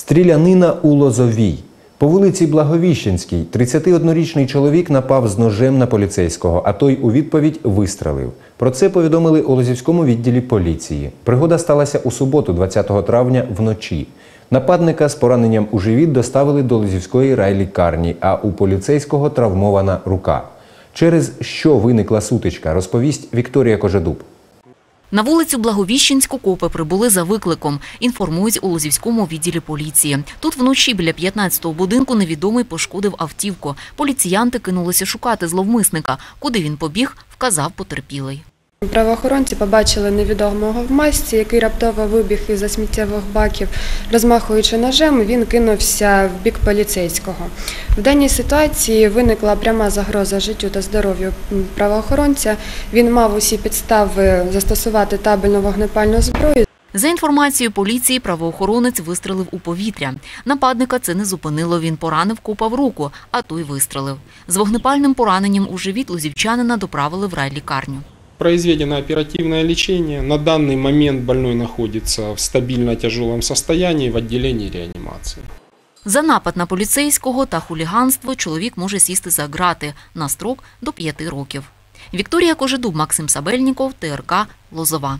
Стрілянина у Лозовій. По вулиці Благовіщенській 31-річний чоловік напав з ножем на поліцейського, а той у відповідь вистрелив. Про це повідомили у Лозівському відділі поліції. Пригода сталася у суботу, 20 травня, вночі. Нападника з пораненням у живіт доставили до Лозівської райлікарні, а у поліцейського травмована рука. Через що виникла сутичка, розповість Вікторія Кожедуб. На вулицю Благовіщенську копи прибули за викликом. Інформують у Лозівському відділі поліції. Тут вночі біля 15-го будинку невідомий пошкодив автівку. Поліціянти кинулися шукати зловмисника. Куди він побіг, вказав потерпілий. Правоохоронці побачили невідомого в масці, який раптово вибіг із-за сміттєвих баків. Розмахуючи ножем, він кинувся в бік поліцейського. В даній ситуації виникла пряма загроза життю та здоров'ю правоохоронця. Він мав усі підстави застосувати табельну вогнепальну зброю. За інформацією поліції, правоохоронець вистрелив у повітря. Нападника це не зупинило. Він поранив копа в руку, а той вистрелив. З вогнепальним пораненням у живіт лозівчанина доправили в райлікарню. Произведено оперативное лечение. На данный момент больной находится в стабильно тяжелом состоянии в отделении реанимации. За напад на поліцейського та хуліганство чоловік може сісти за грати на строк до п'яти років. Вікторія Кожедуб, Максим Сабельніков, ТРК Лозова.